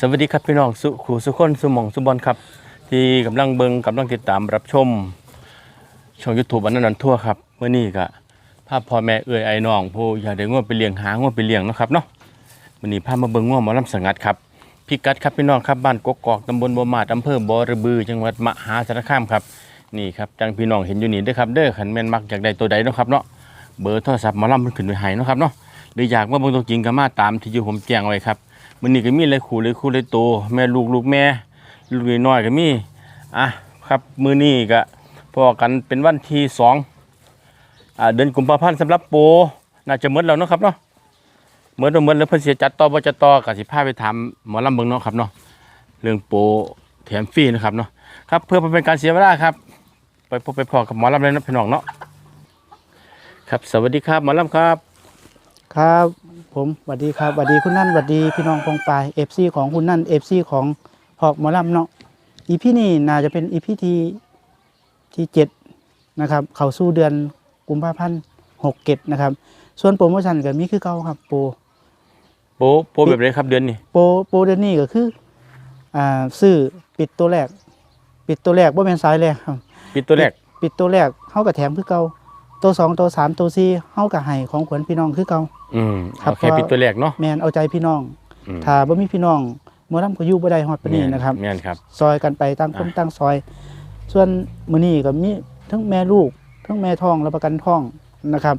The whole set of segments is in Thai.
สวัสดีครับพี่น้องสุขูสุคนสุหมองสุบอลครับ ที่กำลังเบิงกำลังติดตามรับชมช่องยูทูบอันนั้นทั่วครับเมื่อนี้ก็ภาพพ่อแม่เอ่ยไอ้น้องผู้อยากได้ง่วไปเลี้ยงหาง่วไปเลี้ยงนะครับเนาะวันนี้พามาเบิงง่วหมอลำสังัดครับพิกัดครับพี่น้องครับบ้านกกอกตำบลบัวมาดอำเภอบ่อระบือจังหวัดมหาสารคามครับนี่ครับจังพี่น้องเห็นอยู่นี่ด้อครับเด้อขันแม่นมักอยากได้ตัวใดนะครับเนาะเบอร์โทรศัพท์หมอลำมันขึ้นไว้ให้นะครับเนาะหรืออยากมาเบิ่งตัวจริงก็มาตามที่อยู่ผมแจ้งไว้ครับ มันนี่ก็มีเลยคู่เลยคู่เลยโตแม่ลูกลูกแม่ลูกน้อยก็มีอะครับมือนี้ก็พอกันเป็นวันที่สองอ่าเดือนกุมภาพันธ์สำหรับโปน่าจะหมดแล้วเนาะครับเนาะหมดแล้วหมดแล้วเพิ่นเสียจัดต่อบ่จะต่อก็สิพาไปถามหมอลำเบิงเนาะครับเนาะเรื่องโปแถมฟรีนะครับเนาะครับเพื่อเป็นการเสียเวลาครับ ไปพบไปพอกับหมอลำเลยนะพี่น้องเนาะครับสวัสดีครับหมอลำครับครับ ผมสวัสดีครับสวัสดีคุณนั่นสวัสดีพี่น้องปองปายเอฟซีของคุณนั่นเอฟซีของพอกหมอลำเนาะอีพีนี่น่าจะเป็นอีพีที่ที่เจ็ดนะครับ เข้าสู่เดือนกุมภาพันธ์หกเกตนะครับ ส่วนโปรโมชั่นก็มีคือเก่าครับโปรโปโปแบบไหนครับเดือนนี้โปรโปรเดือนนี้ก็คืออ่าซื้อปิดตัวแรก ปิดตัวแรกว่าเป็นสายแรกครับปิดตัวแรกปิดตัวแรกเฮากับแถมคือเก่าตัวสองตัวสามตัวสี่เฮากับให้ของขวัญพี่น้องคือเก่า อืมครับโอเคปิดตัวแรกเนาะแมนเอาใจพี่น้องอืมถ้าบ่มีพี่น้องหมอลำก็อยู่บ่ได้ฮอดปานนี้นะครับแม่นครับ ซอยกันไปตั้งคนอะตั้งซอย ส่วนมื้อนี้ก็มีทั้งแม่ลูก ทั้งแม่ท้องและประกันท้องนะครับ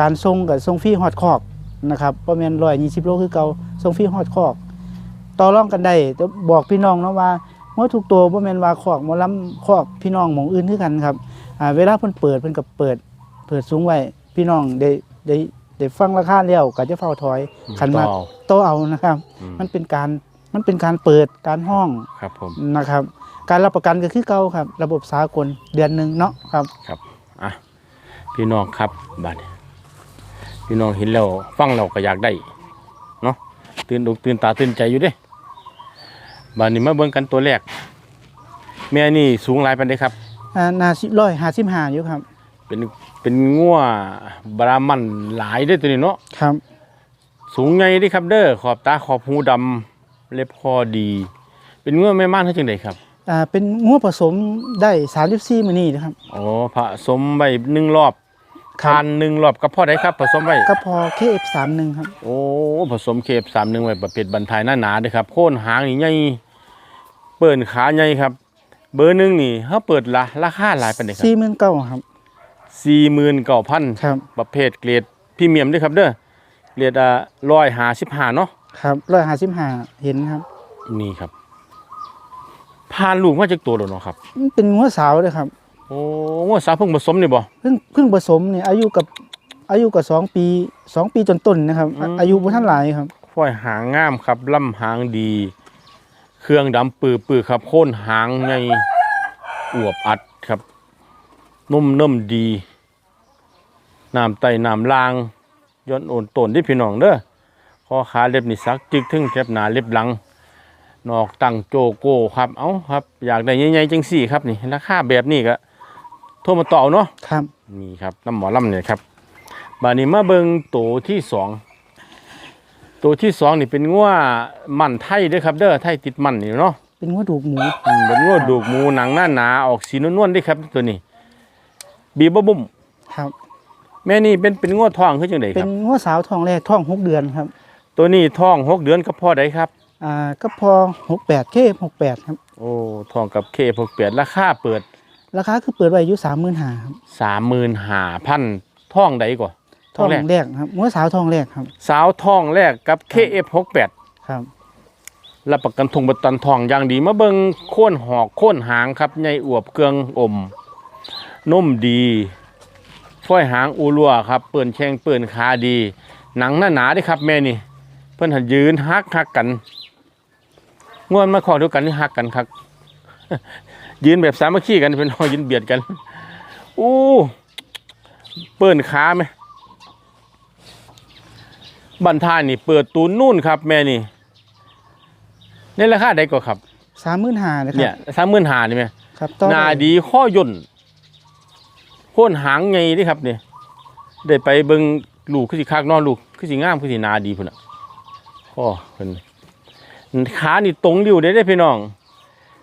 การส่งก็ส่งฟรีฮอดคอกนะครับบ่แม่น120โลคือเก่าส่งฟรีฮอดคอก ต่อรองกันได้แต่บอกพี่น้องเนาะว่าหมดทุกตัวบ่แม่นว่าคอกหมอลำคอกพี่น้องหมองอื่นคือกันครับอ่าเวลาเพิ่นเปิดเพิ่นก็เปิด เปิดสูงไว้พี่น้องได้ได้ ได้ฟังราคาแล้วก็จะเฝ้าถอยขันมาต่อโตเอานะครับอืมมันเป็นการมันเป็นการเปิดการห้องครับผมนะครับ การรับประกันก็คือเก่าครับ ระบบสากลเดือนหนึ่งเนาะครับครับอะพี่น้องครับบัดนี้พี่น้องเห็นแล้วฟังเราก็อยากได้เนาะตื่นอกตื่นตาตื่นใจอยู่เด้บัดนี้มาเบิ่งกันตัวแรกแม่นี่สูงหลายปานใดครับอ่านาสิร้อยห้าสิบห้าอยู่ครับ เป็น เป็นงัวบรามันหลายเด้อตัวนี้เนาะครับ สูงใหญ่เด้ครับเด้อขอบตาขอบหูดำเล็บคอดี เป็นงัวแม่ม่านเฮ็ดจังไดครับอ่าเป็นงัวผสมได้สามสิบสี่มื้อนี้นะครับอ๋อผสมไว้หนึ่งรอบทานหนึ่งรอบกับพ่อได้ครับผสมไว้ก็พอ KF31 ครับ โอ้ผสมเคฟสามหนึ่งไว้ประเภทบรรทายหน้าหนาเด้อครับโค่นหางนี่ใหญ่เปิ่นขาใหญ่ครับ เบอร์หนึ่งนี่เขาเปิดละราคาหลายปานใดครับสี่หมื่นเก้าครับ สี่หมื่นเก้าพันครับประเภทเกรดพรีเมียมเด้วยครับเด้อเกรดอะร้อยหาสิบห้าเนาะครับร้อยห้าสิบห้าเห็นครับ นี่ครับพานลูกมาจากตัวแล้วเนาะครับมันเป็นงัวสาวเลยครับ โอ้งัวสาวเพิ่งผสมนี่บ่เพิ่งเพิ่งผสมเนี่ยอายุกับอายุกับสองปีสองปีจนต้นนะครับอืมอายุบ่ท่านหลายครับฝ้อยหางงามครับลำหางดี เครื่องดำปื้อปื้อครับโค่นหางใหญ่อวบอัดครับ นุ่มเนิ่มดีน้ำไตน้ำลางย้อนโอนต้นที่พี่น้องเด้อคอขาเล็บนี่สักจึกถึงแคบหนาเล็บหลังนอกตั้งโจโก้ครับเอ้าครับ อยากได้ใหญ่ๆจังสี่ครับนี่ราคาแบบนี้ก็โทรมาต่อเอาเนาะครับนี่ครับน้ำหมอลำเนี่ยครับบานี้มาเบิงตัวที่สองตัวที่สองนี่เป็นงัวมันไทยเด้อครับ เด้อไทยติดมันนี่เนาะเป็นงัวดูกหมูอืมเป็นงัวดูกหมูหนังหน้าหนาออกสีนวลๆเด้อครับตัวนี้ บีบบุ้มครับ แม่นี่เป็นเป็นงัวทองคือจังไดคเป็รันบ งัวสาวทองแรกท้องหกเดือนครับตัวนี้ท้องหกเดือนกับพ่อใดครับ อ่าก็พอหกแปดเคหกแปดครับโอ้ท้องกับเคพกเปียดราคาเปิดราคาคือเปิดไว้อายุสามหมื่นห้าครับสามหมื่นห้าพันท้องใดก่อนทองแรกแรกครับงัวสาวทองแรกครับสาวท้องแรกกับ KF68 ครับ รับประกันทงประตันทองอย่างดีมาเบิงโค่นหอกโค่นหางครับใหญ่อวบเกลืองอม นุ่มดีฝ้อยหางอูรัวครับ เปื่อนแข้งเปื่อนขาดี หนังหน้าหนาเด้ครับ แม่นี่ เพิ่นหันยืนฮักฮักกันง่วนมาขอเดียวกันนี่ฮักกันครับ ยืนแบบสามัคคีกันเป็นยืนเบียดกันอู้เปิ่นขาไหมบันทายนี่เปิดตูนนู่นครับ แม่นี่ในราคาใดก็ครับสามหมื่นห้านะคเนี่รัยบสามหมื่นหานี่ไหมครับต่อหนาดีข้อย่น โค่นหางไงนี่ครับเนี่ยได้ไปเบิ่งลูกคือสิคักเนอนลูกคือสิงามคือสิหนาดีพุ่นอะพ่อเพิ่นขานี่ตรงอยู่ได้ได้อพี่น้อง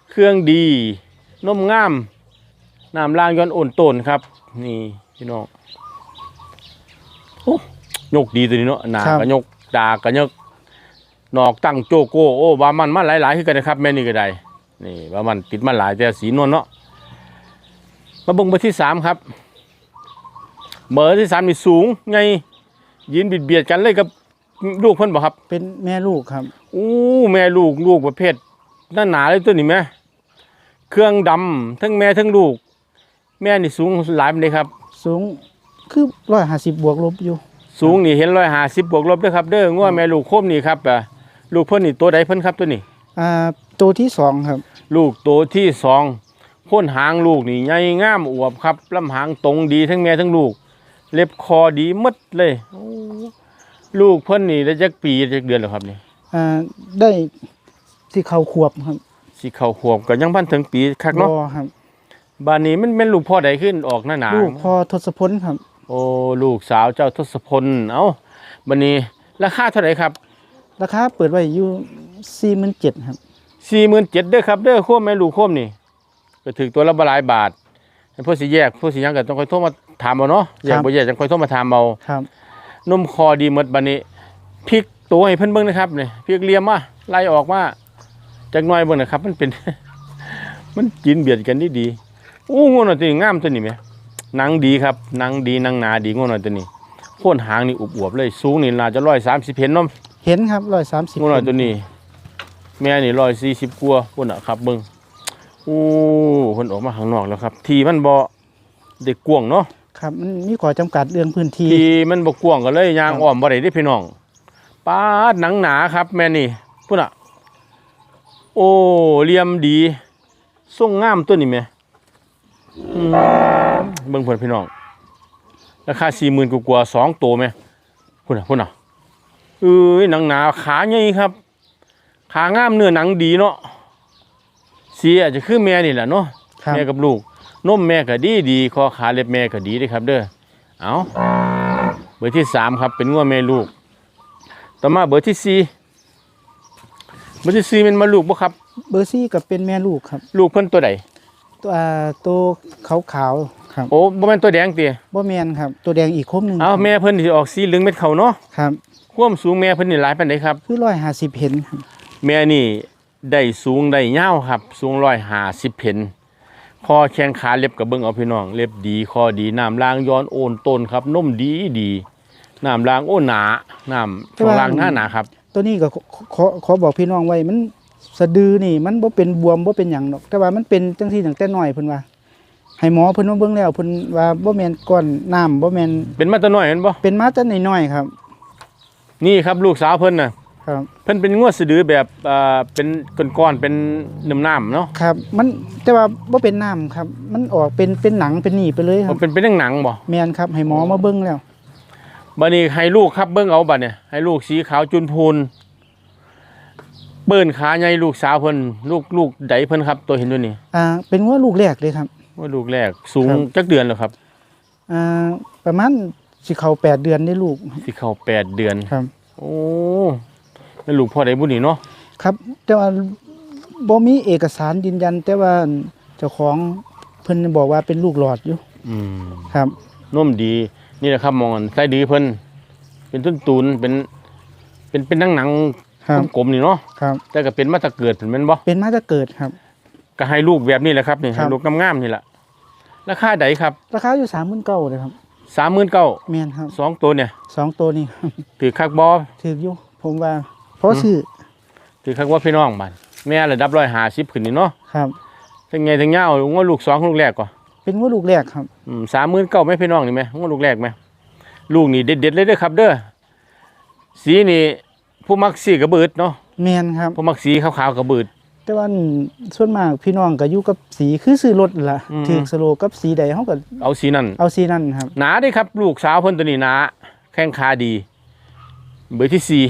เครื่องดีนมงามน้ำล่างย้อนโอนโตนครับ นี่พี่น้องโอ้ยกดีตัวนี้เนาะหนาครับก็ยกดากก็ยกนอกตั้งโจโก้โอ้ว่ามันมาหลายๆคือกันนะครับแม่นี่ก็ได้นี่ว่ามันติดมาหลายแต่สีนวลเนาะ มาเบิ่งเบอร์ที่สามครับเบอร์ที่สามนี่สูงไงยืนบิดเบียดกันเลยกับลูกเพิ่นบ่ครับเป็นแม่ลูกครับ อู้แม่ลูกลูกประเภทหน้าหนาเลยตัวนี้แม่เครื่องดำทั้งแม่ทั้งลูก แม่นี่สูงหลายปานใดครับ สูงคือ150บวกลบอยู่ สูงนี่เห็นร้อยห้าสิบบวกลบเด้วยครับ เด้อง้อแม่ลูกโคมนี่ครับอะลูกเพิ่นนี่ตัวใดเพิ่นครับตัวนี้ อ่าตัวที่สองครับ ลูกตัวที่สอง พ่นหางลูกนี่ใหญ่งามอวบครับลำหางตรงดีทั้งแม่ทั้งลูก เล็บคอดีหมดเลยโอ้ลูกเพิ่นนี่ได้จักปีจักเดือนแล้วครับนี่อ่าได้ที่เขาขวบครับสิเข้าขวบก็ยังพันถึงปีคักเนาะบ่ครับบ้านนี้มันเป็นลูกพ่อใดขึ้นออกหน้าหนาลูกพอทศพลครับ โอ้ลูกสาวเจ้าทศพลเอ้าบันนี้ราคาเท่าไหร่ครับ ราคาเปิดไว้อยู่47,000ครับสี่หมื่นเจ็ดเด้อครับเด้อโค้มแม่ลูกโค้มนี่ ก็ถึงตัวละบหลายบาทเพื่อสิแยกเพื่อสิหยังก็ต้องค่อยโทรมาถามเอาเนาะแยกบ่แยกจังค่อยโทรมาถามเอาครับนมคอดีหมดบัดนี้พริกตัวให้เพิ่นเบิ่งนะครับนี่พริกเหลี่ยมมาไล่ออกมาจักหน่อยเบิ่งนะครับ มันเป็น มันกินเบียดกันดีดีๆอู้งูหน่อยตัวนี้งามตัวนี้แหมหนังดีครับหนังดีหนังหนาดีงูหน่อยตัวนี้โค่นหางนี่อวบๆเลยสูงนี่น่าจะ130เห็นเนาะเห็นครับ130งูหน่อยตัวนี้ แม่นี่ร้อยสี่สิบกว่าพุ่นอะครับเบิ้ง อู้คนออกมาข้างนอกแล้วครับ ทีมันบ่เด็กกวางเนาะครับมันมีข้อจำกัดเรื่องพื้นที่ ทีมันบ่กวางก็เลยยางครับอ้อมบ่ได้เด้พี่น้องปาดหนังหนาครับ แม่นี่พุ่นอะ โอ้เหลี่ยมดีทรงงามตัวนี้แม่อืมเบิ่งเพิ่นพี่น้องราคา40,000กว่าๆสองตัวแม่พุ่นอะพุ่นอะเอ้ยหนังหนาขาใหญ่ครับ ขางามเนื้อหนังดีเนาะ สีอาจจะคือแม่นี่แหละเนาะครับ แม่กับลูกนมแม่ก็ดีดีคอขาเล็บแม่ก็ดีเด้อครับ เด้อเอาเบอร์ที่สามครับเป็นงัวแม่ลูก ต่อมาเบอร์ที่สี่เบอร์ที่สี่เป็นมาลูกบ่ครับ เบอร์ซี่กับเป็นแม่ลูกครับลูกเพิ่นตัวใดตัวอ่าตัวขาวๆครับโอ้บ่แม่นตัวแดงติบ่แมนครับ ตัวแดงอีกคมหนึ่งเอาแม่เพิ่นสิออกสีเหลืองเม็ดเขาเนาะครับ ความสูงแม่เพิ่นนี่หลายปานใดครับ คือร้อยห้าสิบเห็นครับแม่นี่ ได้สูงได้ยาวครับ สูงร้อยห้าสิบเพนคอแข้งขาเล็บกับเบิ้งเอาพี่น้อง เล็บดีคอดีน้ำล่างย้อนโอนต้นครับนุ่มดีดีน้ำล่างโอ้หนาน้ำช่วงล่างหน้าหนาครับ ตัวนี้ก็ขอขอขอบอกพี่น้องไว้มันสะดือนี่มันบ่เป็นบวมบ่เป็นหยังดอก แต่ว่ามันเป็นจังซี่ตั้งแต่น้อยเพิ่นว่าให้หมอเพิ่นมาเบิ่งแล้วเพิ่นว่าบ่แม่นก้อนน้ำบ่แม่นเป็นมาแตะน้อยเห็นบ่เป็นมาแต่น้อยๆครับ นี่ครับลูกสาวเพิ่นน่ะ ครับเพิ่นเป็นงวดสะดือแบบอ่าเป็นก้อนๆเป็นน้ำน้ำๆเนาะครับ มันแต่ว่าบ่เป็นน้ำครับ มันออกเป็นเป็นหนังเป็นนี่ไปเลยครัมับนเป็นเป็นหนังๆบ่แม่นครับให้หมอมาเบิ่งแล้ว บัดนี้ให้ลูกครับเบิ้งเอาบัดเนี่ยให้ลูกสีขาวจุนพูนเปิ้นขาใหญ่ลูกสาวเพิ่นลูกลูกใดเพิ่นครับ ตัวเห็นด้วยนี่อ่าเป็นว่าลูกแรกเลยครับ ว่าลูกแรกสูงครับ จักเดือนแล้วครับอ่าประมาณสิเข้าแปดเดือนได้ลูกสิเข้าแปดเดือน ครับ โอ้ แล้วลูกพ่อได้บุญนี่เนาะครับ แต่ว่าบ่มีเอกสารยืนยัน แต่ว่าเจ้าของเพิ่นบอกว่าเป็นลูกหลอดอยู่อืมครับ นุ่มดีนี่แหละครับมองกันไส้ดีเพิ่นเป็นต้นตูนเป็นเป็นเป็นหนังหนังครับ กลมๆนี่เนาะครับ แต่ก็เป็นมาแตะเกิดเห็นแม่นบ่เป็นมาจะเกิดครับ ก็ให้ลูกแบบนี้แหละครับนี่ครัให้บลูกงามๆนี่แหละราคาใดครับราคาอยู่สามหมื่นเก้าเลยครับ39,000 แม่นครับสองตัวเนี่ย สองตัวนี้ครับถือคักบ่ถืออยู่ผมว่าเพราะซื้อถือคักว่าพี่น้องบัดแม่ระดับ150ขึ้นนี่เนาะครับทั้งไงทั้งยาวงว่าลูกสองลูกแรกก่อนเป็นว่าลูกแรกครับอืม39,000ไหมพี่น้องนี่ไหมงว่าลูกแรกไหมลูกนี่เด็ดๆเลยเด้อครับ เด้อสีนี่ผู้มักสีกระเบิดเนาะแม่นครับผมมักสีขาวๆกระเบิดแต่ว่าส่วนมากพี่น้องก็อยู่กับสีคือซื้อรถนั่นล่ะอืมถือสโลกับสีใดเฮาก็เอาสีนั่นเอาสีนั่นครับหนาเด้ครับ ลูกสาวเพิ่นตัวนี้หนาแข้งขาดี เบอร์ที่สี่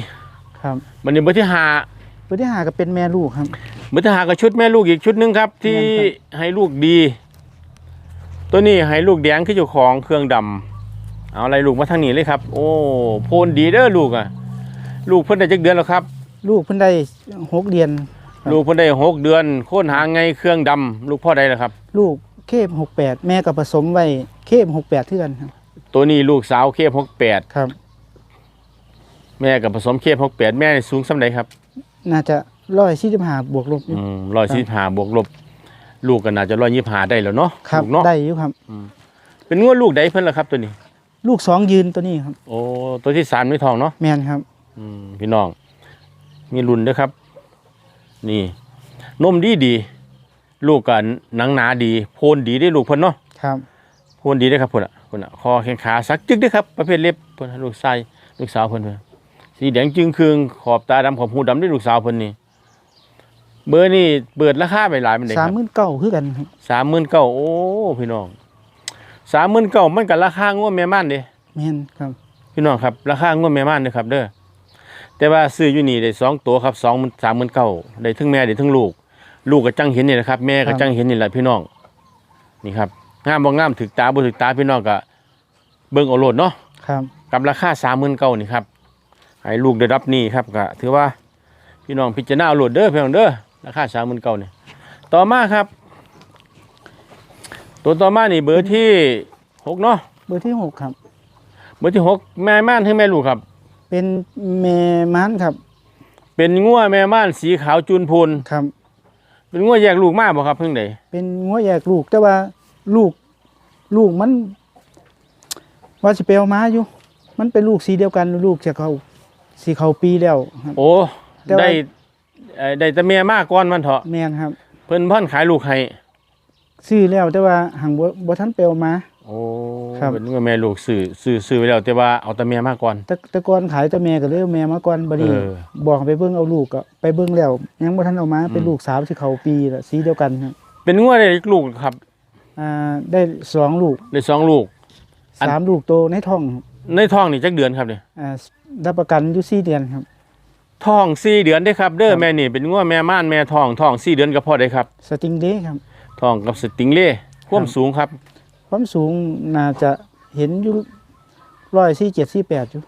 ครับมันนี่เบอร์ที่ห้าเบอร์ที่หาก็เป็นแม่ลูกครับเบอร์ที่ห้าก็ชุดแม่ลูกอีกชุดหนึงครับ ที่แม่นครัให้ลูกดี ตัวนี้ให้ลูกแดงคือเจ้าของเครื่องดำเอาอะไรลูกมาทางนี้เลยครับ โอ้โพนดีเด้อลูกอะ ลูกเพิ่นได้จักเดือนแล้วครับ ลูกเพิ่นได้หกเดือนครับลูกเพิ่นได้หกเดือนโค่นหางไงเครื่องดำลูกพ่อใดล่ะครับ ลูกเคบหกแปดแม่ก็ผสมไว้เคบหกแปดเท่ากันครับตัวนี้ลูกสาวเคฟหกแปดครับ แม่กับผสมเคฟหกแปดแม่สูงส่ำใดครับ น่าจะร้อยสี่สิบห้าบวกลบอยู่อืมร้อยสี่หาบวกลบ ลูกก็น่าจะร้อยยี่หาได้แล้วเนาะครับลูกเนาะได้อยู่ครับเป็นงวดลูกใดเพิ่นล่ะครับตัวนี้ ลูกสองยืนตัวนี้ครับ โอ้ตัวที่สามไม่ทองเนาะแมนครับอืมพี่น้อง มีรุ่นเด้วยครับ นี่นมดีดีลูกกันหนังหนาดีโพนดีได้ลูกเพิ่นเนาะครับโพนดีได้อครับเพิ่นอะเพิ่นอะคอแข้งขาสักจึกเด้อครับ ประเภทเล็บเพิ่นอะลูกชายลูกสาวเพิ่นเพิ่น สีแดงจึงคืองขอบตาดำขอบหูดำได้ลูกสาวเพิ่นนี่เบอร์นี่เปิดราคาไปหลายมันได้คสามรับหมื่นเก้าคือกันครับสามหมื่นเก้าโอ้พี่น้องสามหมื่นเก้ามันกับราคางวดแม่ม่านเด้ แมนครับพี่น้องครับราคางวดแม่ม่านเด้อครับเด้อแต่ว่าซื้ออยู่นี่ได้สองตัวครับสองสามหมื่นเก้าได้ทั้งแม่ได้ทั้งลูก ลูกก็จังเห็นนี่แหละครับ แม่ก็จังเห็นนี่แหละพี่น้องนี่ครับงามบ่งามถึกตาบ่ถึกตาพี่น้องก็เบิ่งเอาโลดเนาะครับกับราคาสามหมื่นเก้านี่ครับ ให้ลูกได้รับนี่ครับก็ถือว่าพี่น้องพิจารณาเอาโหลดเด้อพี่น้องเด้อราคาสามหมื่นเก้านี่ต่อมาครับ ตัวต่อมานี่เบอร์ที่หกเนาะเบอร์ที่หกครับ เบอร์ที่หกแม่ม่านให้แม่ลูกครับ เป็นแม่ม้านครับ เป็นงัวแม่ม่านสีขาวจูนพูนครับ เป็นงัวแยกลูกมากบ่ครับเพิ่งไดเป็นงัวแยกลูกแต่ว่าลูกลูกมัน ว่าสิไปเอามาอยู่ มันเป็นลูกสีเดียวกันลูกจะเขา สีเขาปีแล้วครับ โอ้ แต่ว่า ได้เอ่อได้แต่แม่มากก่อนมันเถอะแม่นครับ เพิ่นพ่อนขายลูกให้ซื้อแล้วแต่ว่าหังบ่บ่ทันไปเอามา โอ้ครับ เป็นงัวแม่ลูกซื้อซื้อซื้อไว้แล้วแต่ว่าเอาแต่แม่มากก่อน แต่แต่ก่อนขายแต่แม่ก็เลยเอาแม่มาก่อนบัดนี้เออ บอกให้ไปเบิ่งเอาลูกก็ไปเบิ่งแล้วยังบ่ทันเอามาเป็นอืมลูกสาวสิเขาปีละสีเดียวกันครับเป็นงัวได้ลูกครับอ่าได้สองลูกได้สองลูก อัน สามลูกโตในท้องครับ ในท้องนี่จักเดือนครับเนี่ยอ่ารับประกันอยู่สี่เดือนครับ ท้องสี่เดือนได้ครับ เด้อครับ แม่นี่เป็นงัวแม่ม่านแม่ท้องท้องสี่เดือนก็พอได้ครับสติงเด้ครับ ท้องกับสติงเล่ความสูงครับความสูงน่าจะเห็นอยู่ร้อยสี่เจ็ดสี่แปดอยู่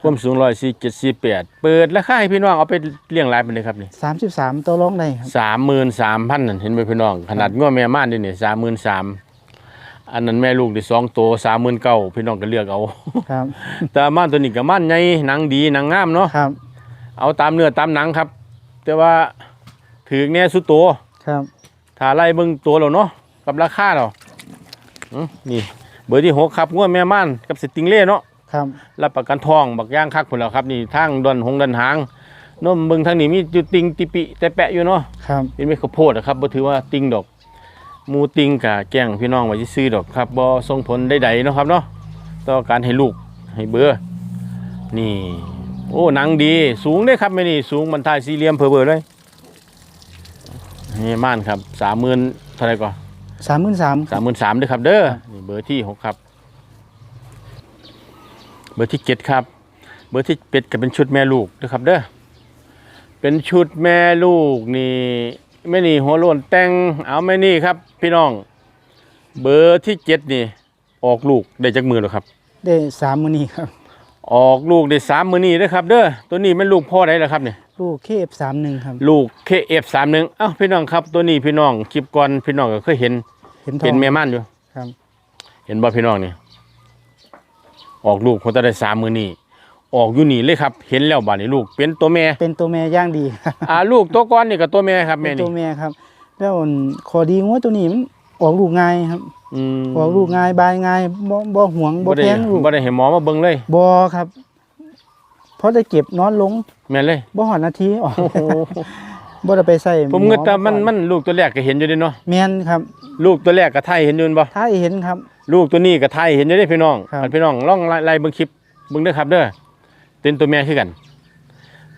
ความสูงร้อยสี่เจ็ดสี่แปดเปิดราคาให้พี่น้องเอาไปเลี้ยงหลายเป็นเลยครับนี่สามสิบสามตัวร้องได้ครับ สามหมื่นสามพันนั่นเห็นไหมพี่น้องขนาดงัวแม่ม่านนี่นี่สามหมื่นสาม อันนั้นแม่ลูกได้สองตัวสามหมื่นเก้าพี่น้องก็เลือกเอา ครับแต่ม่านตัวนี้ก็ม่านใหญ่หนังดีหนังงามเนาะครับเอาตามเนื้อตามหนังครับ แต่ว่าถือแน่สุดตัวครับถ้าไล่เบิ่งตัวเราเนาะกับราคาเราอื้อนี่ เบอร์ที่หกครับงวดแม่ม่านกับสติงเล่เนาะครับรับประกันทองบักย่างคักพุ่นแล้วครับ นี่ทางดอนหงดันหางนมเบิ่งทางนี้มีจุดติงติปิแต่แปะอยู่เนาะครับเป็นไม่ข้าวโพดนะครับบ่ถือว่าติงดอก หมูติงกะแกล้งพี่น้องไว้ซื้อๆดอกครับบ่ส่งผลใดๆเนาะครับเนาะต่อการให้ลูกให้เบื่อนี่ โอ้หนังดีสูงเด้ครับแม่นี่สูงบรรทายสี่เหลี่ยมเพอเบอร์เลยนี่ม่านครับสามหมื่นเท่าไหร่ก่อนสามหมื่นสามสามหมื่นสามด้วยครับ เด้อนี่เบอร์ที่หกครับ เบอร์ที่เจ็ดครับ เบอร์ที่เป็ดก็เป็นชุดแม่ลูกนะครับเด้อเป็นชุดแม่ลูกนี่ แม่นี่หัวโล้นแต่งเอาแม่นี่ครับ พี่น้อง เบอร์ที่เจ็ดนี่ ออกลูกได้จากมือหรอครับ ได้สามมือนี้ครับ ออกลูกได้สามมือนี่ด้วยครับเด้อตัวนี้เป็นลูกพ่อได้แล้วครับเนี่ยลูกเคฟสามหนึ่งครับลูกเคเอฟสามหนึ่งอ้าวพี่น้องครับ ตัวนี้พี่น้องคลิปก่อนพี่น้องก็เคยเห็นเห็นทอเป็นงแม่ม่านอยู่ครับ เห็นบ่พี่น้องนี่ออกลูกคนตะได้สามมือนี่ ออกอยู่นี่เลยครับ เห็นแล้วบ้านนี้ลูก เป็นตัวแม่เป็นตัวแม่ย่างดีครับอ่าลูกตัวก้อนนี่กับตัวแม่ครับเป็แม่นตันี่วแม่ครับ แล้วอันขอดีงัวตัวนี้มันออกลูกง่ายครับอืมออกลูกง่ายบายง่ายบ่บ่หวงบ่บ่ได้แพงลูกบ่ได้เห็นหมอมาเบิ่งเลย บ่ครับเพราะได้เก็บนอนลงแม่นเลยบ่หอดนาทีออกโอ้โหบ่ได้ไปใส่ผมเงินแต่มันมันลูกตัวแรกก็เห็นอยู่เด้เนาะแม่นครับ ลูกตัวแรกก็ไทยเห็นอยู่บ่ถ้าเห็นครับ ลูกตัวนี้ก็ไทยเห็นอยู่เด้พี่น้องครับ อันพี่น้องลองไล่ไล่เบิ่งคลิปเบิ่งเด้อครับเด้อ เป็นตัวแม่คือกัน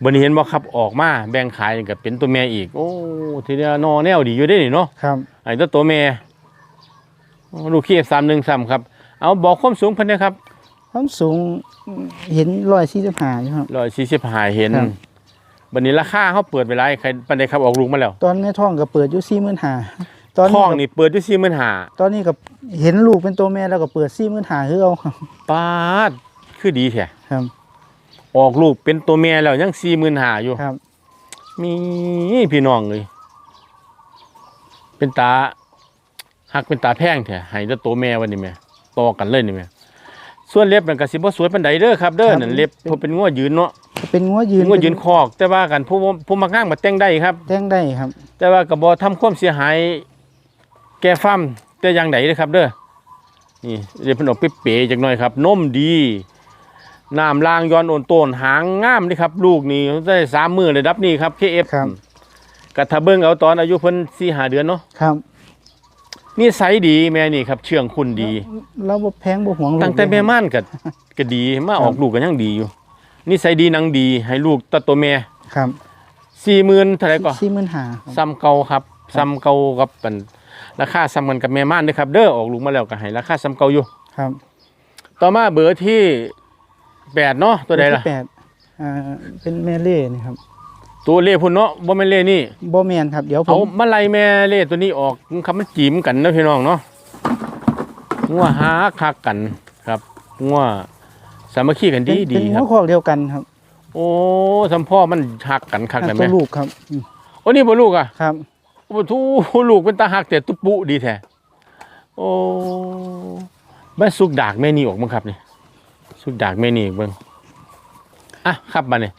บ่นี้เห็นบ่ครับออกมาแบ่งขายนี่ก็เป็นตัวแม่อีก โอ้ทีเดียวนอแนวดีอยู่เด้นี่เนาะครับไอ้ตัวตัวแม่โอ้ลูกขี้สามหนึ่งสามครับ เอาบอกความสูงเพันนะครับความสูงเห็น145อยู่ครับร้อยสี่สิบหายเห็นครับบันนี้ราคาเขาเปิดไปไรใครปันใดครับออกลูกมาแล้ว ตอนในท้องก็เปิดอยู่45,000ตอนท้นี้องก็นี่เปิดอยู่สี่หมื่นหาตอนนี้ก็เห็นลูกเป็นตัวแม่แล้วก็เปิด45,000คือเอาครับปาดคือดีแท้ครับ อออกลูกเป็นตัวแม่แล้วยังสี่หมื่นหาอยู่ครับ มีพี่น้องเลย เป็นตาหักเป็นตาแพงแท้ให้แต่ตัวแม่วันนี้แม่ต่อกันเลยนี่แม่ส่วนเล็บนั่นก็สิบ่สวยปานใดเด้อครับเด้อนั่นเล็บเพราะเป็นงัวยืนเนาะเป็นงัวยืนงัวยืนคอก แต่ว่ากันผู้ผู้มักง่างมาแต่งได้ครับ แจ้งได้ครับ แต่ว่าก็บ่ทำความเสียหาย แก่ฟาร์มแต่อย่างใดเด้อครับ เด้อนี่เดี๋ยวเพิ่นออกไปเป๋จักหน่อยครับนมดี น้ำลางย้อนโอนโตนหางงามนี่ครับ ลูกนี่ได้สามมือระดับนี้ครับ KF ครับก็ถ้าเบิ่งเอาตอนอายุเพิ่น4 5เดือนเนาะครับนี่ไซส์ดีแม่นี่ครับ เชื่องคุณดีเราบ่แพงบ่หวงลูกตั้งแต่แม่เลยม่านก็ก็ดีมาออกลูกก็ยังดีอยู่นี่ไซส์ดีหนังดี ให้ลูกตัดตัวแม่ครับ40,000เท่าไหร่ก็สี่หมื่นห้าครับซ้ำเก่าครับซ้ำเก่ากับเป็นราคาซ้ำกันกับแม่ม่านเด้อครับ เด้อออกลูกมาแล้วก็ให้ราคาซ้ำเก่าอยู่ครับ ต่อมาเบอร์ที่ แปดเนาะตัวใดล่ะที่แปดอ่าเป็นแม่เล่นี่ครับตัวเล่พุ่นเนาะบ่แม่นเล่นี่บ่แม่นครับเดี๋ยวผเอามมาไล่แม่เล่ตัวนี้ออกคำมันจีมกันเนาะพี่น้องเนาะงัวหาคักกันครับงัวสามัคคีกันดีเป็นดีเป็นคหัรัวบคอกเดียวกันครับ โอ้สัมพ่อมันหักกันคักอ่าเลยตัแม่วลูกครับอืมโอ้นี่บ่ลูกอะครับโอ้ทูลูกเป็นตาหักแต่ตุปุดีแท้โอ้แม่สุกดากแม่นี่ออกมั้งครับนี่ สุกดากแม่นี่เบิ่งอะครับมาเนี่ย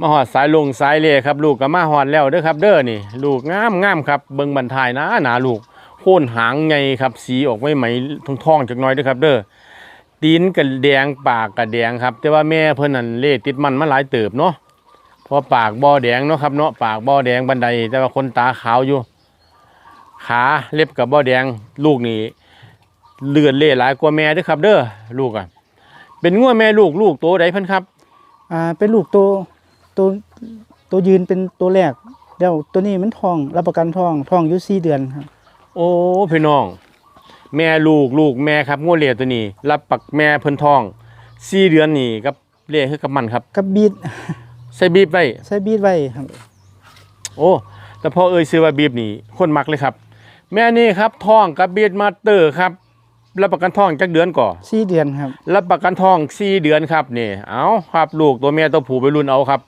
มาหอดสายลงสายเล่ครับ ลูกก็มาหอดแล้วเด้อครับ เด้อนี่ ลูกงามงามครับเบิ่งบันทายนะหนาลูกโค่นหางไงครับ สีออกไม่ไหมทองทองๆจักน่อยเด้อครับ เด้อตีนกับแดงปากกับแดงครับ แต่ว่าแม่เพิ่อนนั่นเล่ติดมันมาหลายเติบเนาะเพอปากบ่อแดงเนาะครับเนาะปากบ่อแดงบันได แต่ว่าคนตาขาวอยู่ ขาเล็บกับบ่อแดง ลูกนี่เลือดเล่หลายกว่าแม่ด้อครับ เด้อลูกอะ เป็นงัวแม่ลูกลูกโตใดเพิ่นครับ อ่าเป็นลูกตัวตัวตัวยืนเป็นตัวแรกเดี๋ยวตัวนี้มันทองรับประกันทองทองอยู่สี่เดือนครับ โอ้พี่น้อง แม่ลูกลูกแม่ครับงัวเล่ตัวนี้ รับปักแม่เพิ่นท้องสี่เดือนนี่กับเล่คือกับมันครับกับบีดใส่บีบไว้ใส่บีดไว้ครับ โอ้แต่พอเอ่ยซื้อว่าบีบนี่คนมักเลยครับ แม่นี่ครับท้องกับบีดมาสเตอร์ครับ รับประกันท้องจักเดือนก่อสี่เดือนครับรับประกันท้องสี่เดือนครับนี่เอาครับลูกตัวแม่ตัวผู้ไปรุ่นเอาครับ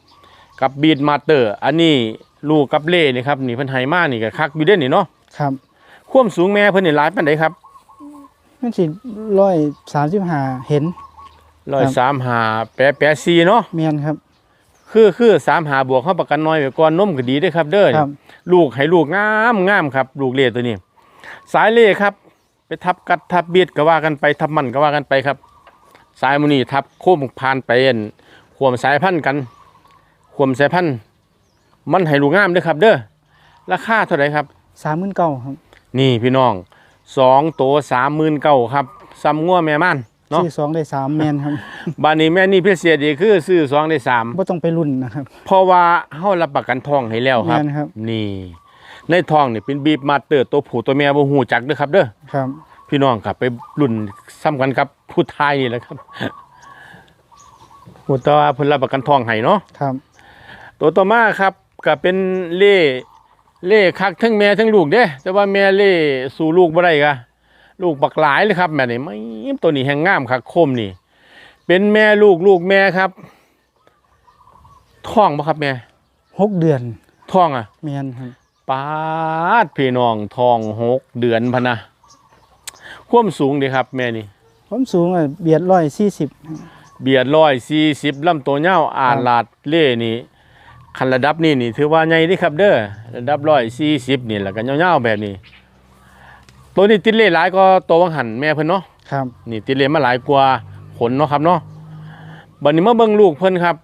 กับบีดมาสเตอร์ อันนี้ลูกกับเล่นี่ครับนี่เพิ่นไฮมานี่ก็คักอยู่เด้อนี่เนาะครับความสูงแม่เพิ่นนี่หลายปานใดครับมันสิร้อยสามสิบห้าเห็นร้อยสามหาแปะแปะซีเนาะเมียนครับ คือคือสามหาบวกเข้าประกันน้อยไว้ก่อนนมก็ดีเด้อครับ เด้อครับลูกให้ลูกงามงามครับ ลูกเล่ตัวนี้ สายเล่ครับ ไปทับกัดทับเบียดก็ว่ากันไปทับมันก็ว่ากันไปครับ สายมูนี่ทับโค้มผ่านไปเอ็นขวมสายพันธุ์กันขวมสายพันธุ์มันให้ลูกงามเด้อครับ เด้อราคาเท่าไหร่ครับสามหมื่นเก้าครับ นี่พี่น้องสองตัวสามหมื่นเก้าครับซ้ำงัวแม่ม่านเนาะซื้อสองได้สามแมนครับบานนี้แม่นี่พิเศษดีคือซื้อสองได้สามบ่ต้องไปรุ่นนะครับเพราะว่าเฮารับประกันทองให้แล้วครับแม่นครับ นี่ ในทองนี่เป็นบีบมาสเตอร์ตัวผู้ตัวแม่บ่ฮู้จักเด้อครับ เด้อครับ พี่น้องครับไปรุ่นซ้ำกันครับผู้ทายนี่แหละครับผู้ต่อเพิ่นรับประกันทองให้เนาะครับ ตัวต่อมาครับก็เป็นเล่เล่คักทั้งแม่ทั้งลูกเด้แต่ว่าแม่เล่สู่ลูกบ่ได้กะลูกบักหลายเลยครับแม่นี่ไม่ตัวนี้แหงงามคักคมนี่ เป็นแม่ลูกลูกแม่ครับท้องบ่ครับแม่หกเดือนท้องอะเมียนครับ ปาดพี่น้องทองหกเดือนพะนะความสูงดีครับแม่นี่ผมสูงอะเบียดร้อยสี่สิบเบียดร้อยสี่สิบลำตัวเงาวอ่านลาดเล่นี่คันระดับนี่นี่ถือว่าใหญ่เดีครับเด้อระดับร้อยสี่สิบนี่แหละกันเงาวๆแบบนี้ ตัวนี้ติดเล่หลายก็ตัววังหันแม่เพิ่นเนาะ ครับ นี่ติดเล่มาหลายกว่าขนเนาะครับเนาะ บัดนี้มาเบิ่งลูกเพิ่นครับ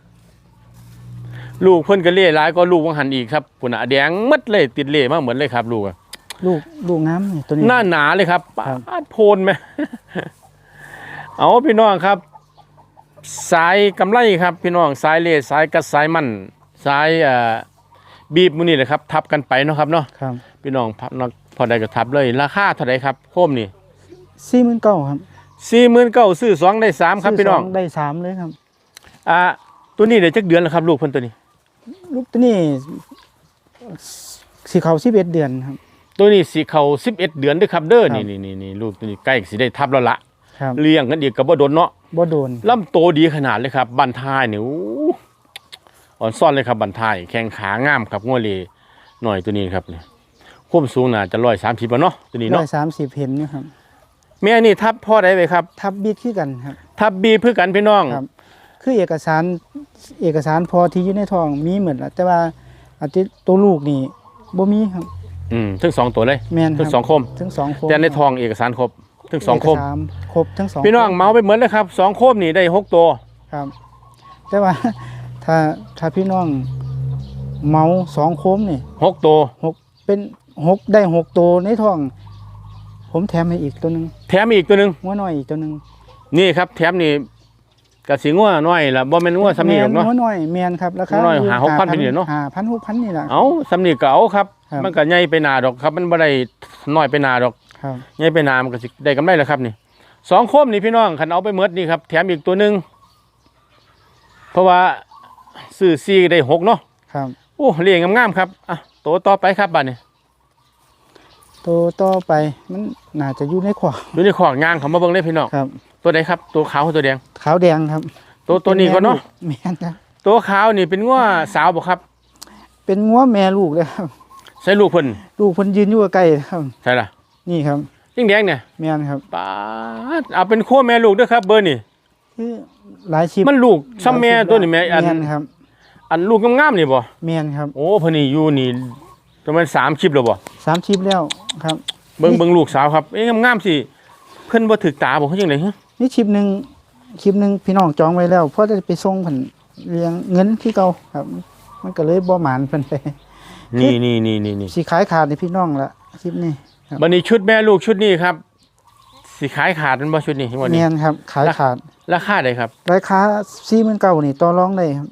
ลูกเพิ่นก็เล่หลายก็ลูกวังหันอีกครับปุ่นน่ะแดงหมัดเลยติดเล่มาเหมือนเลยครับ ลูกอะลูกลูกน้ำนี่ตัวนี้ หน้าหนาเลยครับปครับาดโพนไหม เอาพี่น้องครับ สายกำไรครับ พี่น้องสายเลสสายกัดสายมันสายเอ่อบีบมือนี่แหละครับ ทับกันไปเนาะครับเนาะครับพี่น้องพับนักพอได้ก็ทับเลย ราคาเท่าไหร่ครับโคมนี่สี่หมื่นเก้าครับสี่หมื่นเก้าซื้อสองได้สามครับซื้พี่น้องสได้สามเลยครับ อ่าตัวนี้เดี๋ยวจักเดือนแล้วครับ ลูกเพิ่นตัวนี้ ลูกตัวนี้สีเขาสิบเอ็ดเดือนครับ ตัวนี้สีเขาสิบเอ็ดเดือนเด้วยครับเด้อครับนี่นี่นี่นี่ลูกตัวนี้ใกล้สิได้ทับแล้วละครับเลี้ยงกันอีกกับว่าโดนเนาะบ่โดนลำโตดีขนาดเลยครับบันทายเนี่ยอู้อ่อนซ่อนเลยครับบันทายแข้งขางามครับงัวเลหน่อยตัวนี้ครับเนี่ยความสูงน่าจะร้อยสามสิบเนาะตัวนี้ร้เนาะอยสามสิบเห็นอยู่ครับแม่นี่ทับพ่อได้ไหมครับ ทับบิดคือกันครับ ทับบีเพื่อกันพี่น้อง ครับคือเอกสารเอกสารพอที่อยู่ในท้องมีเหมือนละแต่ว่าอาจจะตัวลูกนี่บ่มีครับ อืมทั้งสองตัวเลยแม่นคทั้รังบสองคม ทั้งสองโคมแต่ในทองเอกสารครบทั้งสองคม เกสารครบทั้งสองพี่น้องโคมเมาไปเหมือนเลยครับสองโคมนี่ได้หกตัว ครับ แต่ว่า ถ้าถ้าพี่น้องเมาสองโคมนี่หกตัวหกเป็นหกได้หกตัวในท้อง ผมแถมให้อีกตัวหนึ่งแถมอีกตัวหนึ่งหัวน้อยอีกตัวหนึ่งนี่ครับ แถมนี่ กระสีงัวน้อยละบ่แม่นงัวสำนีหรอกเนาะหัวน้อยแมนครับราคาหัวน้อยหา6,000เป็นเหรียญเนอะหาพันหกพันนี่แหละ เอาสำนีก็เอาครับ ครับ มันก็ใหญ่ไปหนาดอกครับ มันบ่ได้น้อยไปหนาดอกครับ ใหญ่ไปหนามันก็สิได้กำไรแล้วครับนี่สองโคมนี่พี่น้องคันเอาไปเมดนี่ครับแถมอีกตัวหนึ่งเพราะว่าซื้อซีได้หกเนาะครับ โอ้เลี้ยงงามๆครับอะตัวต่อไปครับบัดนี้ตัวต่อไปมันน่าจะอยู่ในขวาดูในขอกยางเขามาเบิ่งเลยพี่น้อง ครับ ตัวใดครับ ตัวขาวกับตัวแดง ขาวแดงครับตัวตัวนี้ก็เนาะแม่นครับตัวขาวนี่เป็นงัวสาวบ่ครับ เป็นงัวแม่ลูกเลยครับใส่ลูกเพิ่นลูกเพิ่นยืนอยู่ใกล้ๆครับ ใช่ล่ะนี่ครับยิ่งแดงเนี่ยแม่นครับปาดเอาเป็นขั้วแม่ลูกเด้วยครับ เบอร์นี่คือหลายชิปมันลูกซ้ำแม่ตัวนี่แม่อันแม่นครับอันลูกงามๆนี่บ่แม่นครับโอ้เพนนี่อยู่นี่ประมาณสามคลิปแล้วบ่สามชิปแล้วครับ เบิ่งนี่เบิ่งลูกสาวครับเอ้ยงามๆสิ เพิ่นบ่ถึกตาบ่เฮ็ดจังได๋ฮะนี่ชิปหนึ่งชิปหนึ่งพี่น้องจองไว้แล้วเพราะจะไปส่งเพิ่นเรียงเงินที่เก่าครับ มันก็เลยบ่หมานเพิ่นไปนี่นี่นี่นี่นี่สิขายขาดให้พี่น้องละชิปนี้ครับบัดนี้ชุดแม่ลูกชุดนี้ครับสิขายขาดมันบ่ชุดนี้วันนี้แม่นครับ ขายขาดราคาใดครับราคา49,000นี่ต่อรองได้ครับ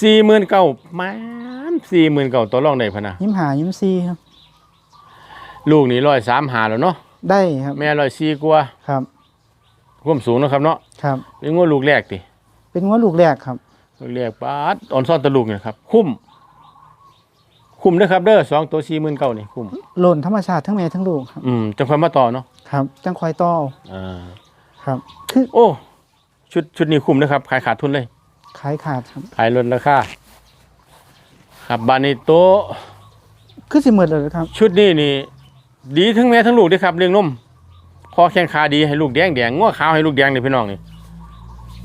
49,000มัน49,000ต่อรองได้พะนะยิ้มหายิ้มซีครับ ลูกนี่135แล้วเนาะ ได้ครับแม่104กว่าครับความสูงเนาะครับเนาะครับ เป็นงัวลูกแรกติเป็นงัวลูกแรกครับเรียกปาดอ่อนซ่อนตะลุกเนี่ยครับ คุ้ม คุ้มเด้อครับเด้อสองตัวสี่หมื่นเก้านี่คุ้มหล่นธรรมชาติทั้งแม่ทั้งลูกครับ อืมจังค่อยมาต่อเนาะครับ จังควายต่อเอาอ่าครับ คือโอ้ ชุดชุดนี้คุ้มนะครับ ขายขาดทุนเลย ขายขาดครับ ขายลดราคาครับบานิโตะคือสิหมดเลยครับ ชุดนี้นี่ ดีทั้งแม่ทั้งลูกเด้วยครับเรื่องนมคอแข้งขาดีให้ลูกแดงแดงง้อขาวให้ลูกแดงนี่พี่น้องนี่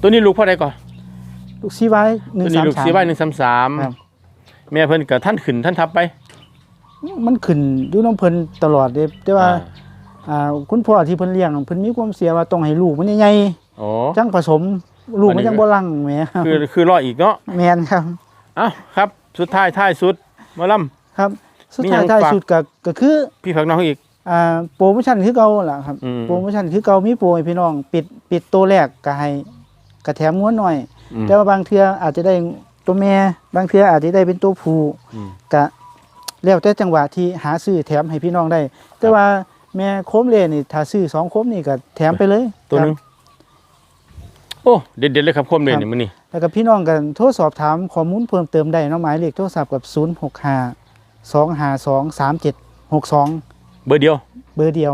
ตัวนี้ลูกพ่อใดก่อนลูกซีไว้หนึ่ตัวงนี้สามลูกสามสีใบหนึ่งสามสามครับแม่เพิ่นกับท่านขึ้นท่านทับไป มันขึ้นอยู่น้ำเพิ่นตลอดเลยแต่ว่าอ่าอ่าคุณพ่อที่เพิ่นเลี้ยงเพิ่นมีความเสียว่าต้องให้ลูกมันใหญ่โอ้ๆจังผสมลูกมันจังบ่ลังแหมครับคือคือรออีกเนาะแม่นครับเอ้าครับ สุดท้ายท้ายสุดหมาล่ครับ สุดมีหยัท้ายงท้ายฝากสุดก็ก็คือำพี่ผักน้องอีกอ่าโปรโมชั่นคือเก่าล่ะครับอืมโปรโมชั่นคือเก่ามีโปรให้พี่น้อง ปิดปิดตัวแรกก็ให้ก็แถมง้วนหน่อยอืมแต่ว่าบางเทื่ออาจจะได้ตัวแม่บางเทื่ออาจจะได้เป็นตัวผู้อืมก็แล้วแต่จังหวะที่หาซื้อแถมให้พี่น้องได้ แต่ว่าแม่โคมเลนี่ถ้าซื้อสองโคมนี่ก็แถมไปเลย ตัวหนึงครับโอ้เด็ดๆเลยครับคมเด่นนี่มันนี่แล้วก็พี่น้องกันโทรสอบถามข้อมูลเพิ่มเติมได้เนาะหมายเลขโทรศัพท์กับ 0 6 5 2 5 2 3 7 6 2เบอร์เดียวเบอร์เดียว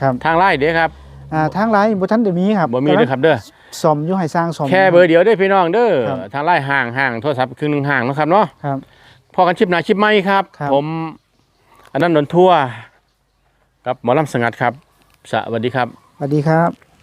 ครับทางไล่เด้ครับอ่าทางไลน์บ่ทันได้มีครับบ่มีเด้อครับเด้อซ่อมอยู่ให้สร้างซ่อมแค่เบอร์เดียวเด้อพี่น้องเด้อครับทางไล่ห่างห่างโทรศัพท์ครึ่งหนึงห่างเนาะครับเนาะครับพอกันชิปหน้าชิปไหมครับครับ ผมอันนั้นนนทั่ว ครับหมอลำสงัดครับ สวัสดีครับ สวัสดีครับ